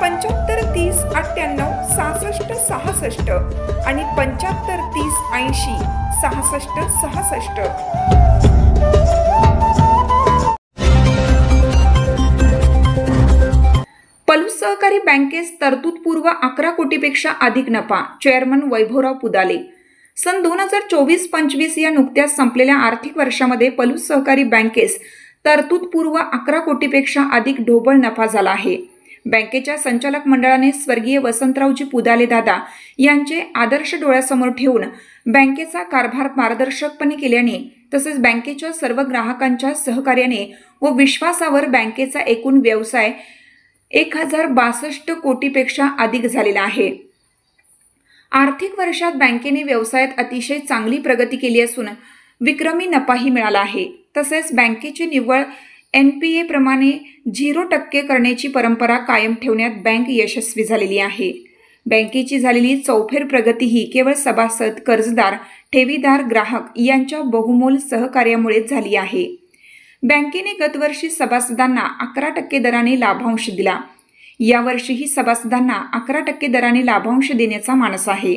पंच्याहत्तर तीस अठ्ठ्याण्णव सहासष्ट सहासष्ट आणि पंच्याहत्तर तीस ऐंशी सहासष्ट सहासष्ट. पलूस सहकारी बँकेस तरतूदपूर्व अकरा कोटीपेक्षा अधिक नफा चेअरमन वैभवराव पुदाले. सन दोन हजार चोवीस पंचवीस या नुकत्याच संपलेल्या आर्थिक वर्षामध्ये पलूस सहकारी बँकेस तरतूदपूर्व अकरा कोटीपेक्षा अधिक ढोबळ नफा झाला आहे. बँकेच्या संचालक मंडळाने स्वर्गीय वसंतरावजी पुदाले दादा यांचे आदर्श डोळ्यासमोर ठेवून बँकेचा कारभार पारदर्शकपणे केल्याने तसेच बँकेच्या सर्व ग्राहकांच्या सहकार्याने व विश्वासावर बँकेचा एकूण व्यवसाय एक हजार बासष्ट कोटीपेक्षा अधिक झालेला आहे. आर्थिक वर्षात बँकेने व्यवसायात अतिशय चांगली प्रगती केली असून विक्रमी नफाही मिळाला आहे. तसेच बँकेची निव्वळ एन पी एप्रमाणे झिरो टक्के करण्याची परंपरा कायम ठेवण्यात बँक यशस्वी झालेली आहे. बँकेची झालेली चौफेर प्रगती ही केवळ सभासद कर्जदार ठेवीदार ग्राहक यांच्या बहुमोल सहकार्यामुळे झाली आहे. बँकेने गतवर्षी सभासदांना अकरा टक्के दराने लाभांश दिला. यावर्षीही सभासदांना अकरा टक्के दराने लाभांश देण्याचा मानस आहे.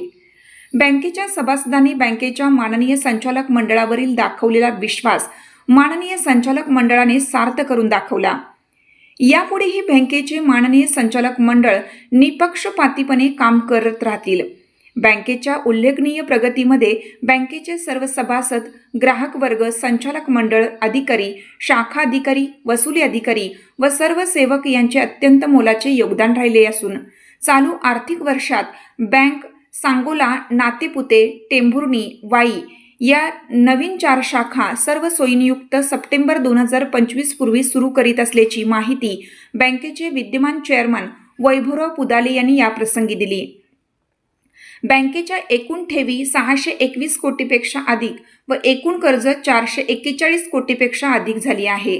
बँकेच्या सभासदांनी बँकेच्या माननीय संचालक मंडळावरील दाखवलेला विश्वास माननीय संचालक मंडळाने सार्थ करून दाखवला. यापुढेही बँकेचे माननीय संचालक मंडळ निपक्षपातीपणे काम करत राहतील. बँकेच्या उल्लेखनीय प्रगतीमध्ये बँकेचे सर्व सभासद ग्राहक वर्ग संचालक मंडळ अधिकारी शाखा अधिकारी वसुली अधिकारी व सर्व सेवक यांचे अत्यंत मोलाचे योगदान राहिले असून चालू आर्थिक वर्षात बँक सांगोला नातेपुते टेंभुर्णी वाई या नवीन चार शाखा सर्व सोयीनियुक्त सप्टेंबर दोन हजार पंचवीस पूर्वी सुरू करीत असल्याची माहिती बँकेचे विद्यमान चेअरमन वैभवराव पुदाले यांनी याप्रसंगी दिली. बँकेच्या एकूण ठेवी सहाशे एकवीस कोटीपेक्षा अधिक व एकूण कर्ज चारशे एक्केचाळीस कोटीपेक्षा अधिक झाली आहे.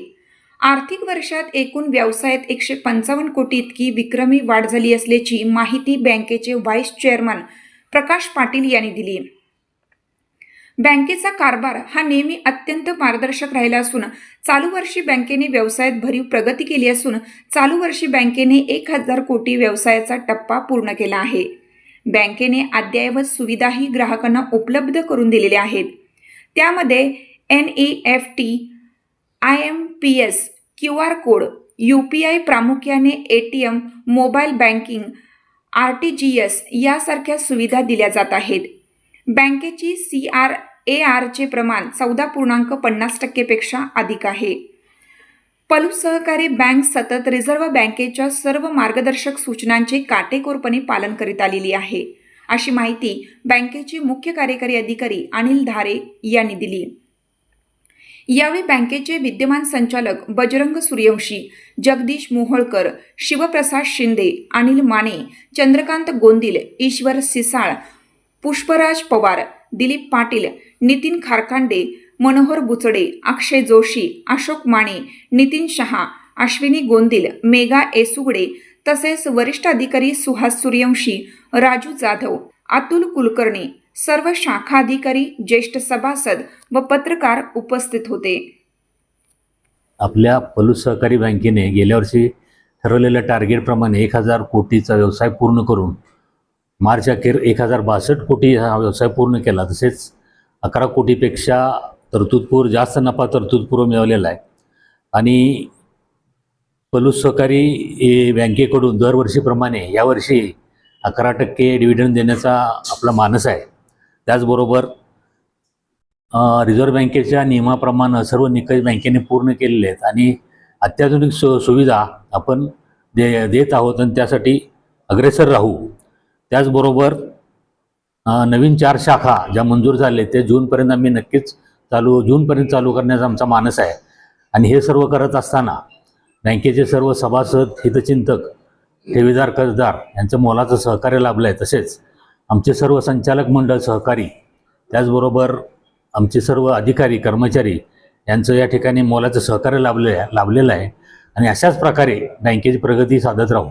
आर्थिक वर्षात एकूण व्यवसायात एकशे पंचावन्न कोटी इतकी विक्रमी वाढ झाली असल्याची माहिती बँकेचे व्हाईस चेअरमन प्रकाश पाटील यांनी दिली. बँकेचा कारभार हा नेहमी अत्यंत पारदर्शक राहिला असून चालू वर्षी बँकेने व्यवसायात भरीव प्रगती केली असून चालू वर्षी बँकेने एक हजार कोटी व्यवसायाचा टप्पा पूर्ण केला आहे. बँकेने अद्ययावत सुविधाही ग्राहकांना उपलब्ध करून दिलेल्या आहेत. त्यामध्ये N E F T I M P S Q R code U P I प्रामुख्याने A T M mobile banking R T G S यासारख्या सुविधा दिल्या जात आहेत. बँकेची सी आर ए आरचे प्रमाण चौदा पूर्णांक पन्नास टक्केपेक्षा अधिक आहे. पलू सहकारी बँक सतत रिझर्व्ह बँकेच्या सर्व मार्गदर्शक सूचनांचे काटेकोरपणे पालन करीत आलेली आहे. अशी माहिती बँकेचे मुख्य कार्यकारी अधिकारी अनिल धारे यांनी दिली. यावेळी बँकेचे विद्यमान संचालक बजरंग सूर्यवंशी जगदीश मोहोळकर शिवप्रसाद शिंदे अनिल माने चंद्रकांत गोंदिल ईश्वर सिसाळ पुष्पराज पवार दिलीप पाटील नितीन खारकांडे मनोहर बुचडे अक्षय जोशी अशोक माने नितीन शहा अश्विनी गोंदिल मेघा एसुगडे तसेच वरिष्ठ अधिकारी सुहास सूर्यवंशी राजू जाधव अतुल कुलकर्णी सर्व शाखा अधिकारी ज्येष्ठ सभासद व पत्रकार उपस्थित होते. आपल्या पलूस सहकारी बँकेने गेल्या वर्षी ठरवलेल्या टार्गेटप्रमाणे एक हजार कोटीचा व्यवसाय पूर्ण करून मार्च अखेर एक हजार बासष्ट कोटी हा व्यवसाय पूर्ण केला. तसेच अकरा कोटीपेक्षा तरतूदपूर्व जास्त नफा तरतूदपूर्व मिळवलेला आहे. आणि पलूस सहकारी बँकेकडून दरवर्षीप्रमाणे यावर्षी अकरा टक्के डिव्हिडंड देण्याचा आपला मानस आहे. त्याचबरोबर रिझर्व्ह बँकेच्या नियमाप्रमाणे सर्व निकष बँकेने पूर्ण केलेले आहेत आणि अत्याधुनिक सु सुविधा आपण दे देत आहोत आणि त्यासाठी अग्रेसर राहू. त्याचबरोबर नवीन चार शाखा ज्या मंजूर झाले ते जूनपर्यंत आम्ही नक्कीच चालू जूनपर्यंत चालू करण्याचा आमचा मानस आहे. आणि हे सर्व करत असताना बँकेचे सर्व सभासद हितचिंतक ठेवीदार कर्जदार यांचं मोलाचं सहकार्य लाभलं आहे तसेच आमचे सर्व संचालक मंडळ सहकारी त्याचबरोबर आमचे सर्व अधिकारी कर्मचारी यांचं या ठिकाणी मोलाचं सहकार्य लाभले लाभलेलं आहे. आणि अशाच प्रकारे बँकेची प्रगती साधत राहू.